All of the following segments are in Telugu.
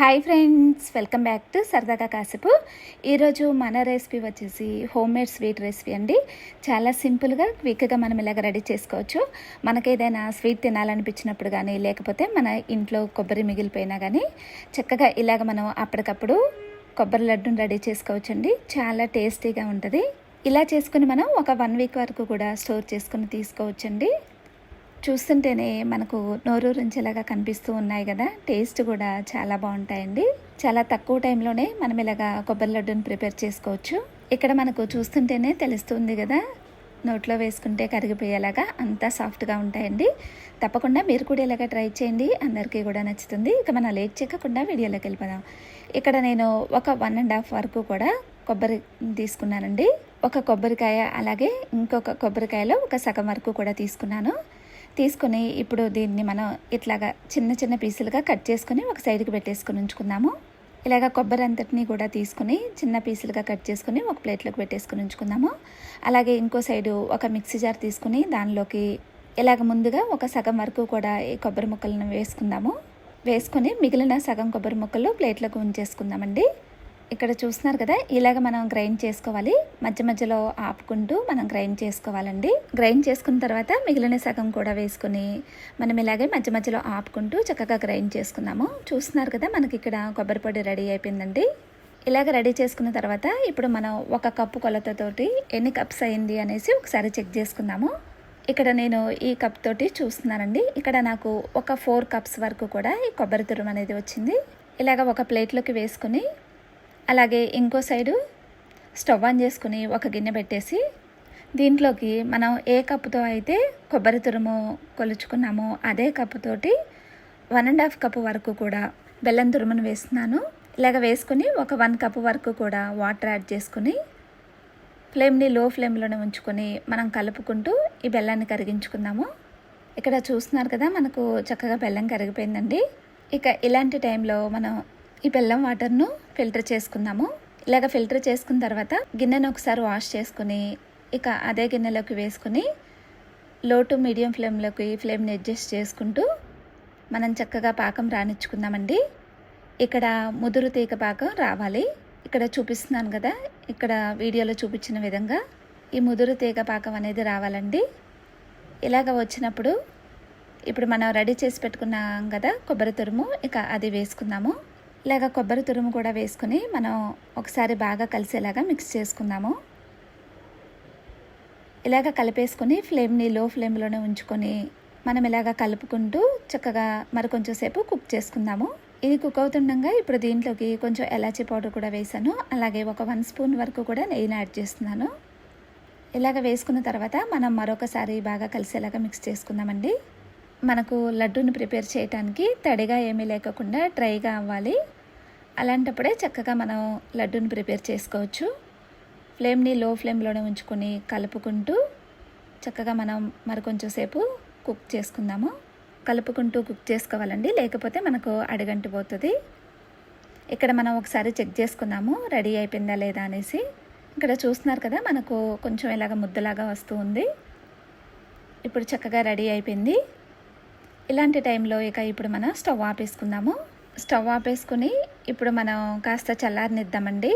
Hi friends welcome back to సరదాగా కాసేపు ఈరోజు మన రెసిపీ వచ్చేసి హోమ్ మేడ్ స్వీట్ రెసిపీ అండి. చాలా సింపుల్గా క్విక్గా మనం ఇలాగ రెడీ చేసుకోవచ్చు. మనకి ఏదైనా స్వీట్ తినాలనిపించినప్పుడు కానీ లేకపోతే మన ఇంట్లో కొబ్బరి మిగిలిపోయినా కానీ చక్కగా ఇలాగ మనం అప్పటికప్పుడు కొబ్బరి లడ్డును రెడీ చేసుకోవచ్చండి. చాలా టేస్టీగా ఉంటుంది. ఇలా చేసుకుని మనం ఒక వన్ వీక్ వరకు కూడా స్టోర్ చేసుకుని తీసుకోవచ్చండి. చూస్తుంటేనే మనకు నోరూరించేలాగా కనిపిస్తూ ఉన్నాయి కదా. టేస్ట్ కూడా చాలా బాగుంటాయండి. చాలా తక్కువ టైంలోనే మనం ఇలాగా కొబ్బరి లడ్డూని ప్రిపేర్ చేసుకోవచ్చు. ఇక్కడ మనకు చూస్తుంటేనే తెలుస్తుంది కదా నోట్లో వేసుకుంటే కరిగిపోయేలాగా అంతా సాఫ్ట్గా ఉంటాయండి. తప్పకుండా మీరు కూడా ఇలాగ ట్రై చేయండి. అందరికీ కూడా నచ్చుతుంది. ఇక మనం లేట్ చేయకుండా వీడియోలోకి వెళ్ళిపోదాం. ఇక్కడ నేను ఒక వన్ అండ్ హాఫ్ వరకు కూడా కొబ్బరి తీసుకున్నానండి. ఒక కొబ్బరికాయ అలాగే ఇంకొక కొబ్బరికాయలో ఒక సగం వరకు కూడా తీసుకున్నాను. తీసుకొని ఇప్పుడు దీన్ని మనం ఇట్లాగా చిన్న చిన్న పీసులుగా కట్ చేసుకుని ఒక సైడ్కి పెట్టేసుకుని ఉంచుకుందాము. ఇలాగ కొబ్బరి అంతటిని కూడా తీసుకుని చిన్న పీసులుగా కట్ చేసుకుని ఒక ప్లేట్లోకి పెట్టేసుకుని ఉంచుకుందాము. అలాగే ఇంకో సైడు ఒక మిక్సీ జార్ తీసుకుని దానిలోకి ఇలాగ ముందుగా ఒక సగం వరకు కూడా ఈ కొబ్బరి ముక్కలను వేసుకుందాము. వేసుకొని మిగిలిన సగం కొబ్బరి ముక్కలు ప్లేట్లోకి ఉంచేసుకుందామండి. ఇక్కడ చూస్తున్నారు కదా ఇలాగ మనం గ్రైండ్ చేసుకోవాలి. మధ్య మధ్యలో ఆపుకుంటూ మనం గ్రైండ్ చేసుకోవాలండి. గ్రైండ్ చేసుకున్న తర్వాత మిగిలిన సగం కూడా వేసుకుని మనం ఇలాగే మధ్య మధ్యలో ఆపుకుంటూ చక్కగా గ్రైండ్ చేసుకున్నాము చూస్తున్నారు కదా మనకి ఇక్కడ కొబ్బరి పొడి రెడీ అయిపోయిందండి. ఇలాగ రెడీ చేసుకున్న తర్వాత ఇప్పుడు మనం ఒక కప్పు కొలతతోటి ఎన్ని కప్స్ అయింది అనేసి ఒకసారి చెక్ చేసుకుందాము. ఇక్కడ నేను ఈ కప్ తోటి చూస్తున్నానండి. ఇక్కడ నాకు ఒక ఫోర్ కప్స్ వరకు కూడా ఈ కొబ్బరి తురుము అనేది వచ్చింది. ఇలాగ ఒక ప్లేట్లోకి వేసుకుని అలాగే ఇంకో సైడు స్టవ్ ఆన్ చేసుకుని ఒక గిన్నె పెట్టేసి దీంట్లోకి మనం ఏ కప్పుతో అయితే కొబ్బరి తురుము కొలుచుకున్నామో అదే కప్పుతోటి వన్ అండ్ హాఫ్ కప్ వరకు కూడా బెల్లం తురుమును వేస్తున్నాను. ఇలాగ వేసుకుని ఒక వన్ కప్ వరకు కూడా వాటర్ యాడ్ చేసుకుని ఫ్లేమ్ని లో ఫ్లేమ్లోనే ఉంచుకొని మనం కలుపుకుంటూ ఈ బెల్లాన్ని కరిగించుకుందాము. ఇక్కడ చూస్తున్నారు కదా మనకు చక్కగా బెల్లం కరిగిపోయిందండి. ఇక ఇలాంటి టైంలో మనం ఈ బెల్లం వాటర్ను ఫిల్టర్ చేసుకుందాము. ఇలాగ ఫిల్టర్ చేసుకున్న తర్వాత గిన్నెను ఒకసారి వాష్ చేసుకుని ఇక అదే గిన్నెలోకి వేసుకుని లో టు మీడియం ఫ్లేమ్లోకి ఫ్లేమ్ని అడ్జస్ట్ చేసుకుంటూ మనం చక్కగా పాకం రానిచ్చుకుందామండి. ఇక్కడ ముదురు తీగ పాకం రావాలి. ఇక్కడ చూపిస్తున్నాను కదా ఇక్కడ వీడియోలో చూపించిన విధంగా ఈ ముదురు తీగ పాకం అనేది రావాలండి. ఇలాగ వచ్చినప్పుడు ఇప్పుడు మనం రెడీ చేసి పెట్టుకున్నాం కదా కొబ్బరి తురుము ఇక అది వేసుకుందాము. ఇలాగ కొబ్బరి తురుము కూడా వేసుకుని మనం ఒకసారి బాగా కలిసేలాగా మిక్స్ చేసుకుందాము. ఇలాగ కలిపేసుకొని ఫ్లేమ్ని లో ఫ్లేమ్లోనే ఉంచుకొని మనం ఇలాగ కలుపుకుంటూ చక్కగా మరి కొంచెం సేపు కుక్ చేసుకుందాము. ఇది కుక్ అవుతుండగా ఇప్పుడు దీంట్లోకి కొంచెం ఎలాచీ పౌడర్ కూడా వేసాను. అలాగే ఒక వన్ స్పూన్ వరకు కూడా నెయ్యిని యాడ్ చేస్తున్నాను. ఇలాగ వేసుకున్న తర్వాత మనం మరొకసారి బాగా కలిసేలాగా మిక్స్ చేసుకుందామండి. మనకు లడ్డూని ప్రిపేర్ చేయడానికి తడిగా ఏమీ లేకుండా డ్రైగా అవ్వాలి. అలాంటప్పుడే చక్కగా మనం లడ్డూని ప్రిపేర్ చేసుకోవచ్చు. ఫ్లేమ్ని లో ఫ్లేమ్లోనే ఉంచుకొని కలుపుకుంటూ చక్కగా మనం మరి కొంచెం సేపు కుక్ చేసుకుందాము. కలుపుకుంటూ కుక్ చేసుకోవాలండి లేకపోతే మనకు అడగంటి పోతుంది. ఇక్కడ మనం ఒకసారి చెక్ చేసుకుందాము రెడీ అయిపోయిందా లేదా అనేసి. ఇక్కడ చూస్తున్నారు కదా మనకు కొంచెం ఇలాగ ముద్దలాగా వస్తూ ఉంది. ఇప్పుడు చక్కగా రెడీ అయిపోయింది. ఇలాంటి టైంలో ఇక ఇప్పుడు మనం స్టవ్ ఆపేసుకుందాము. స్టవ్ ఆపేసుకుని ఇప్పుడు మనం కాస్త చల్లారనిద్దామండి.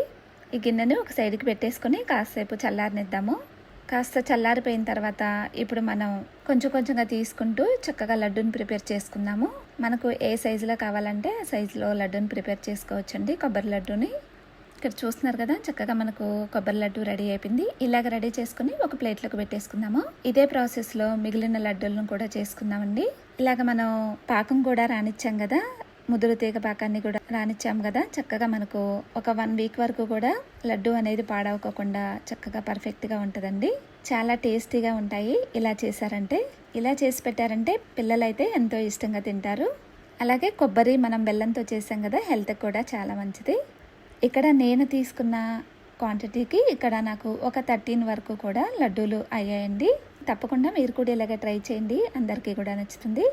ఈ గిన్నెని ఒక సైడ్కి పెట్టేసుకొని కాసేపు చల్లారనిద్దాము. కాస్త చల్లారిపోయిన తర్వాత ఇప్పుడు మనం కొంచెం కొంచెంగా తీసుకుంటూ చక్కగా లడ్డూని ప్రిపేర్ చేసుకుందాము. మనకు ఏ సైజులో కావాలంటే ఆ సైజులో లడ్డూని ప్రిపేర్ చేసుకోవచ్చండి. కొబ్బరి లడ్డూని. ఇక్కడ చూస్తున్నారు కదా చక్కగా మనకు కొబ్బరి లడ్డు రెడీ అయిపోయింది. ఇలాగ రెడీ చేసుకుని ఒక ప్లేట్లోకి పెట్టేసుకుందాము. ఇదే ప్రాసెస్లో మిగిలిన లడ్డూలను కూడా చేసుకుందామండి. ఇలాగ మనం పాకం కూడా రానిచ్చాం కదా ముదురు తీగ పాకాన్ని కూడా రానిచ్చాం కదా చక్కగా మనకు ఒక వన్ వీక్ వరకు కూడా లడ్డు అనేది పాడవకోకుండా చక్కగా పర్ఫెక్ట్గా ఉంటుందండి. చాలా టేస్టీగా ఉంటాయి. ఇలా చేశారంటే ఇలా చేసి పెట్టారంటే పిల్లలైతే ఎంతో ఇష్టంగా తింటారు. అలాగే కొబ్బరి మనం బెల్లంతో చేసాం కదా హెల్త్కి కూడా చాలా మంచిది. ఇక్కడ నేను తీసుకున్న క్వాంటిటీకి ఇక్కడ నాకు ఒక థర్టీన్ వరకు కూడా లడ్డూలు అయ్యాయండి. తప్పకుండా మీరు కూడా ఇలాగే ట్రై చేయండి. అందరికీ కూడా నచ్చుతుంది.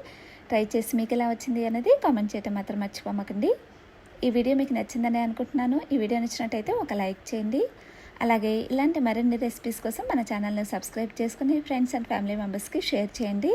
ట్రై చేసి మీకు ఎలా వచ్చింది అనేది కామెంట్ చేయటం మాత్రం మర్చిపోమకండి. ఈ వీడియో మీకు నచ్చిందని అనుకుంటున్నాను. ఈ వీడియో నచ్చినట్టయితే ఒక లైక్ చేయండి. అలాగే ఇలాంటి మరిన్ని రెసిపీస్ కోసం మన ఛానల్ని సబ్స్క్రైబ్ చేసుకుని ఫ్రెండ్స్ అండ్ ఫ్యామిలీ మెంబర్స్కి షేర్ చేయండి.